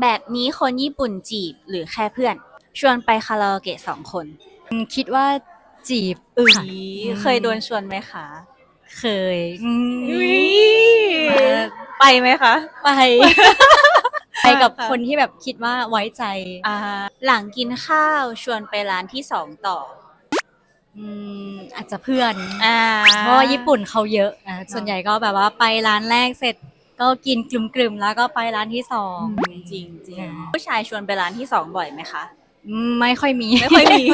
แบบนี้คนญี่ปุ่นจีบหรือแค่เพื่อน ชวนไปคาราโอเกะสองคนคิดว่าจีบเอ้ยค่ะเคยโดนชวนไหมคะเคยอืมไปไหมคะ ไป ไปกับค่ะคนที่แบบคิดว่าไว้ใจอ่าหลังกินข้าวชวนไปร้านที่สองต่ออืมอาจจะเพื่อนอ่าเพราะว่าญี่ปุ่นเขาเยอะนะส่วนใหญ่ก็แบบว่าไปร้านแรกเสร็จ ก็กินกลุ่มๆแล้วก็ไปร้านที่สองจริงจริงอ่าผู้ชายชวนไปร้านที่สองบ่อยไหมคะอืมไม่ค่อยมีไม่ค่อยมี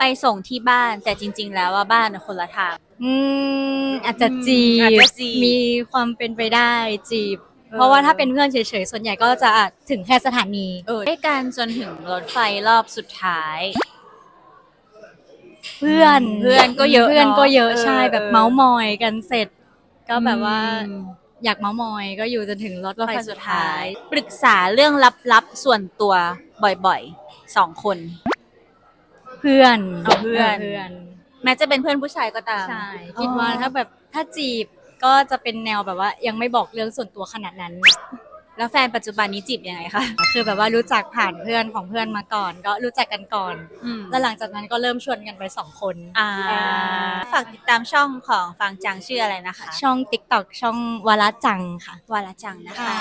ไปส่งที่บ้านแต่จริง ๆ แล้วว่าบ้านน่ะคนละทางอืมอาจจะจีอาจบจะจีบมีความเป็นไปได้จีบเออเพราะว่าถ้าเป็นเพื่อนเฉยๆ ส่วนใหญ่ก็จะอาจถึงแค่สถานีเออได้กันจนถึงรถไฟรอบสุดท้ายเพื่อนเพื่อนก็เยอะเพื่อนก็เยอะเนอะใช่เออแบบเออเมาส์มอยกันเสร็จ ก็แบบว่า อืมอยากเมาส์มอยก็อยู่จนถึงรถรถไฟไฟสุสุดดท้าท้ายยปรึกษาเรื่องลับๆส่วนตัวบ่อยๆสองคน เพื่อนเอาเพื่อน เพื่อน แม้จะเป็นเพื่อนผู้ชายก็ตามใช่คิดว่าถ้าแบบถ้าจีบก็จะเป็นแนวแบบว่า ยังไม่บอกเรื่องส่วนตัวขนาดนั้น แล้วแฟนปัจจุบันนี้จีบยังไงคะ คือแบบว่ารู้จักผ่านเพื่อนของเพื่อนมาก่อน ก็รู้จักกันก่อนอืมแล้วหลังจากนั้นก็เริ่มชวนกันไปสองคนอ่าฝากติดตามช่องของฟังจังชื่ออะไรนะคะ ช่อง TikTok ช่องวาระจังค่ะ วาระจังนะคะค่ะ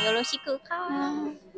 โยโรชิกุค่ะ